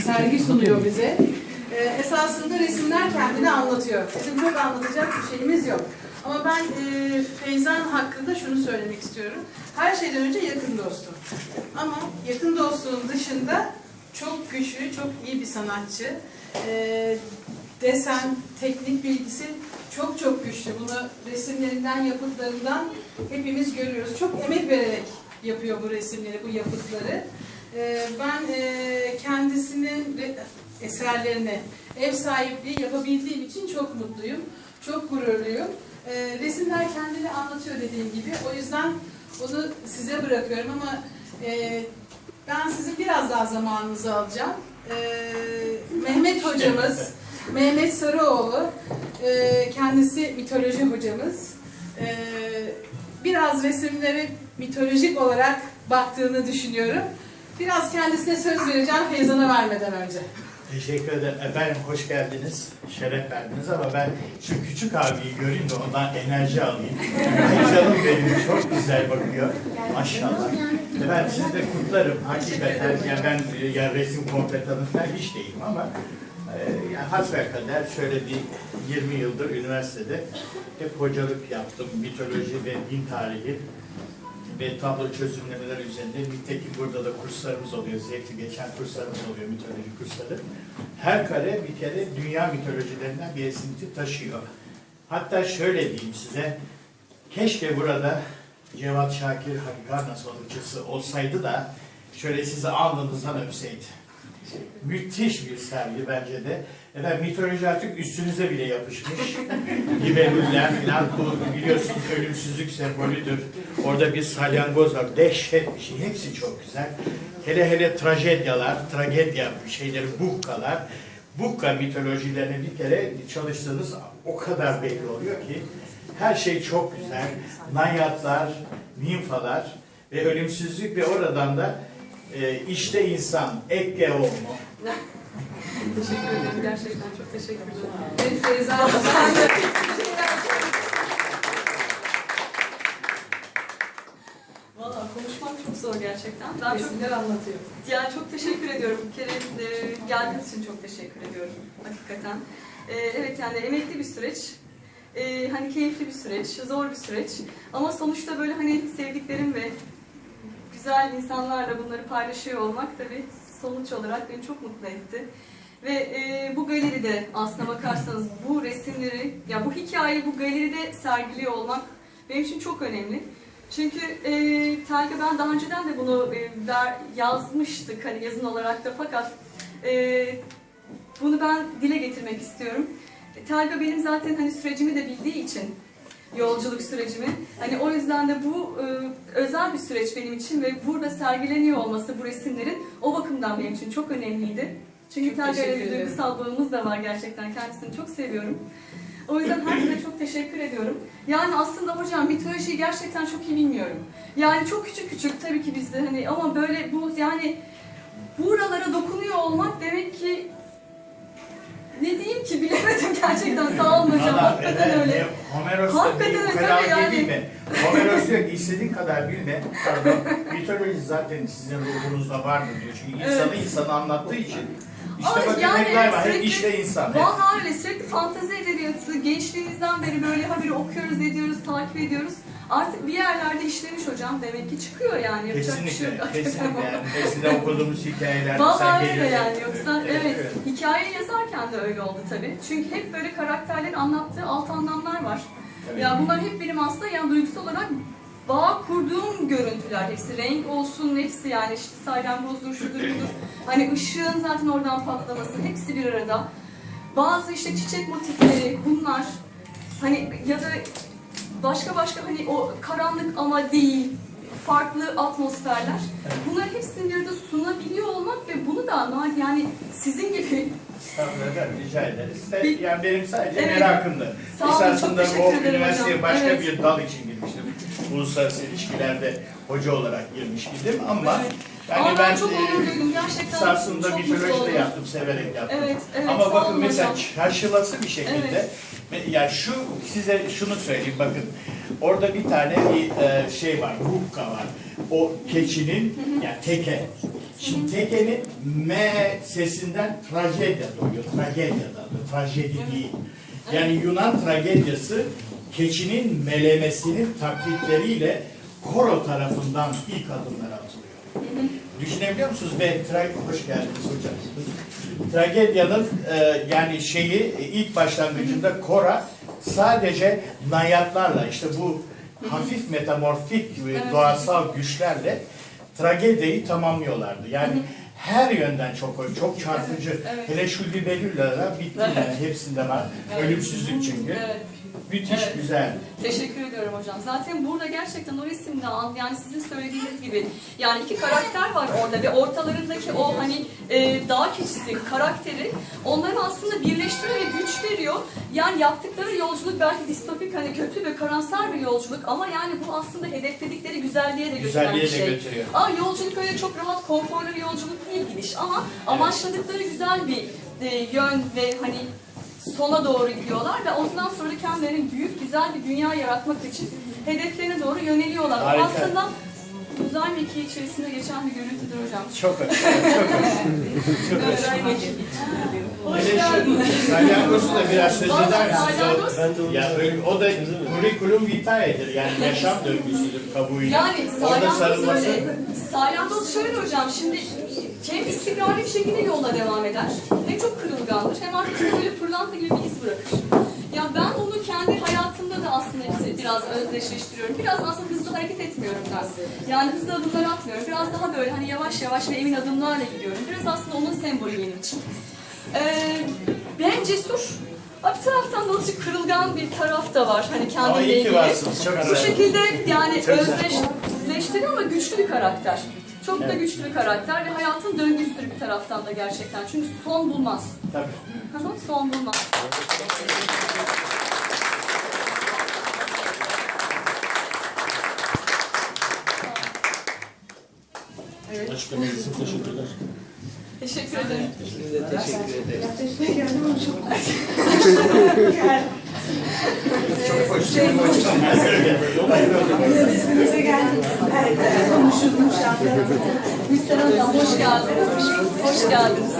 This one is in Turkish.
sergi sunuyor bize. Ee, esasında resimler kendini anlatıyor. Bizim çok anlatacak bir şeyimiz yok. Ama ben e, Feyzan hakkında şunu söylemek istiyorum. Her şeyden önce yakın dostum. Ama yakın dostluğun dışında çok güçlü, çok iyi bir sanatçı. Ee, desen, teknik bilgisi çok çok güçlü. Bunu resimlerinden, yapıtlarından hepimiz görüyoruz. Çok emek vererek yapıyor bu resimleri, bu yapıtları. Ee, ben e, kendisinin eserlerine ev sahipliği yapabildiğim için çok mutluyum. Çok gururluyum. Ee, resimler kendini anlatıyor dediğim gibi. O yüzden onu size bırakıyorum ama e, ben sizin biraz daha zamanınızı alacağım. Ee, Mehmet hocamız, Mehmet Sarıoğlu, e, kendisi mitoloji hocamız. Biraz resimleri mitolojik olarak baktığını düşünüyorum. Biraz kendisine söz vereceğim Feyzan'a vermeden önce. Teşekkür ederim. Efendim hoş geldiniz. Şeref verdiniz ama ben şu küçük abiyi göreyim de ondan enerji alayım. Ay canım benim çok güzel bakıyor. Maşallah. Ben sizi de kutlarım. Hakikaten yani ben e, ya resim komple hiç değilim ama e, yani hasbelkader şöyle bir 20 yıldır üniversitede hep hocalık yaptım. Mitoloji ve din tarihi ve tablo çözümlemeler üzerinde. Nitekim burada da kurslarımız oluyor. Zevkli geçen kurslarımız oluyor, mitoloji kursları. Her kare bir kere dünya mitolojilerinden bir esinti taşıyor. Hatta şöyle diyeyim size, keşke burada Cevat Şakir Hakikarna sonucusu olsaydı da şöyle sizi alnınızdan öpseydi. Müthiş bir sergi bence de. Efendim mitoloji artık üstünüze bile yapışmış. Libelluller falan bu biliyorsunuz ölümsüzlük sembolüdür. Orada bir salyangoz var. Dehşet bir şey. Hepsi çok güzel. Hele hele trajedyalar, tragedya şeyleri, bukkalar. Bukka mitolojilerini bir kere çalıştığınız o kadar belli oluyor ki her şey çok güzel. Nanyatlar, nimfalar ve ölümsüzlük ve oradan da e, işte insan, Ekke olma. Teşekkür ederim. Gerçekten çok teşekkür ederim. Evet Feyza abla, sen de- Valla konuşmak çok zor gerçekten. Ben çok, Resimler anlatıyor. yani çok teşekkür ediyorum. Bir kere e, geldiğiniz için çok teşekkür ediyorum hakikaten. E, evet yani emekli bir süreç. E, hani keyifli bir süreç, zor bir süreç. Ama sonuçta böyle hani sevdiklerim ve güzel insanlarla bunları paylaşıyor olmak tabii sonuç olarak beni çok mutlu etti. Ve e, bu galeride aslına bakarsanız bu resimleri, ya bu hikayeyi bu galeride sergiliyor olmak benim için çok önemli. Çünkü e, Telga ben daha önceden de bunu e, ver, yazmıştık hani yazın olarak da fakat e, bunu ben dile getirmek istiyorum. E, Telga benim zaten hani sürecimi de bildiği için yolculuk sürecimi. Hani o yüzden de bu e, özel bir süreç benim için ve burada sergileniyor olması bu resimlerin o bakımdan benim için çok önemliydi. Çünkü teşekkür bir duygusal bağımız da var gerçekten. Kendisini çok seviyorum. O yüzden herkese çok teşekkür ediyorum. Yani aslında hocam mitolojiyi gerçekten çok iyi bilmiyorum. Yani çok küçük küçük tabii ki bizde hani ama böyle bu yani buralara dokunuyor olmak demek ki ne diyeyim ki bilemedim gerçekten sağ olun hocam Valla hakikaten efendim, öyle. Homeros Hakikaten öyle, felaket yani. mi? Homeros diyor ki istediğin kadar bilme. Pardon. Mitoloji zaten sizin ruhunuzda vardır diyor. Çünkü insanı Evet. insanı anlattığı için. İşte Ama bakın yani hep var. Hep işte insan. Hep. Vallahi öyle sürekli fantezi edebiyatı gençliğimizden beri böyle haberi okuyoruz ediyoruz takip ediyoruz. Artık bir yerlerde işlemiş hocam demek ki çıkıyor yani yapacak şey Kesinlikle, yok. kesinlikle. Yani eskiden okuduğumuz hikayeler. Vallahi sen öyle yani yoksa evet, hikaye yazarken de öyle oldu tabii. Çünkü hep böyle karakterlerin anlattığı alt anlamlar var. Tabii. Ya bunlar hep benim aslında yani duygusal olarak bağ kurduğum görüntüler hepsi. Renk olsun hepsi yani işte salyangozdur, şudur budur. Hani ışığın zaten oradan patlaması hepsi bir arada. Bazı işte çiçek motifleri bunlar. Hani ya da başka başka hani o karanlık ama değil farklı atmosferler. Bunların hepsini bir arada sunabiliyor olmak ve bunu da ama yani sizin gibi Estağfurullah rica ederiz. De, Bir- yani benim sadece Evet. merakımdı. Sağ olun, çok Esasında ederim üniversiteye hocam. başka Evet. bir dal için girmiştim. Uluslararası ilişkilerde hoca olarak girmiş idim ama Evet. yani Ama ben çok e, onur duydum gerçekten. Esasında çok mitoloji mutlu de yaptım, severek yaptım. Evet, evet. Ama bakın mesela hocam. karşılası bir şekilde, ve ya şu size şunu söyleyeyim bakın. Orada bir tane bir e, şey var, hukka var. O keçinin, yani teke. Şimdi tekenin M sesinden tragedya doğuyor. Tragedyadan, trajedi değil. Yani Yunan tragedyası keçinin melemesinin taklitleriyle Koro tarafından ilk adımlar atılıyor. Düşünebiliyor musunuz? Ve tra- hoş geldiniz hocam. Tragedyanın e, yani şeyi e, ilk başlangıcında Kora sadece nayatlarla işte bu hafif metamorfik Evet. doğasal güçlerle tragediyi tamamlıyorlardı. Yani her yönden çok çok çarpıcı. Evet. Hele şu libellulalar bitti Evet. yani hepsinde var. Evet. Ölümsüzlük çünkü. Evet. Müthiş Evet. güzel. Teşekkür ediyorum hocam. Zaten burada gerçekten o resimde an- yani sizin söylediğiniz gibi yani iki karakter var orada ve ortalarındaki o hani e, dağ keçisi karakteri onları aslında birleştiriyor ve güç veriyor. Yani yaptıkları yolculuk belki distopik hani kötü ve karamsar bir yolculuk ama yani bu aslında hedefledikleri güzelliğe de götüren bir şey. götürüyor. Aa, yolculuk öyle çok rahat, konforlu bir yolculuk değil gidiş ama amaçladıkları güzel bir e, yön ve hani sona doğru gidiyorlar ve ondan sonra kendilerinin büyük güzel bir dünya yaratmak için hedeflerine doğru yöneliyorlar. Harika. aslında uzay mekiği içerisinde geçen bir görüntüdür hocam. Çok hoş. Çok hoş. Çok hoş. Hoş geldiniz. salyangozu da biraz söz eder misiniz? ya, o da curriculum vitae'dir yani yaşam döngüsüdür kabuğuyla. Yani Orada sarılması. Salyangoz şöyle hocam şimdi hem istikrarlı bir şekilde yoluna devam eder hem çok kırılgandır hem arkasında böyle pırlanta gibi bir iz bırakır. Ya ben onu kendi hayatımda da aslında biraz özdeşleştiriyorum. Biraz aslında hızlı hareket etmiyorum ben. Yani hızlı adımlar atmıyorum. Biraz daha böyle hani yavaş yavaş ve emin adımlarla gidiyorum. Biraz aslında onun sembolü benim için. Ee, hem cesur ama bir taraftan da azıcık kırılgan bir taraf da var. Hani kendimle ilgili. varsınız. Çok Bu güzel. şekilde yani özdeşleştiriyor ama güçlü bir karakter. Çok da güçlü bir karakter ve hayatın döngüsüdür bir taraftan da gerçekten. Çünkü son bulmaz. Tabii. Hı, son bulmaz. Açıklamanız için teşekkürler. Teşekkür ederim. Teşekkür ederim. Çok hoş. Şey, Resmimize geldik. Evet, konuşulmuş Gülsen Hocam hoş geldiniz. Hoş geldiniz.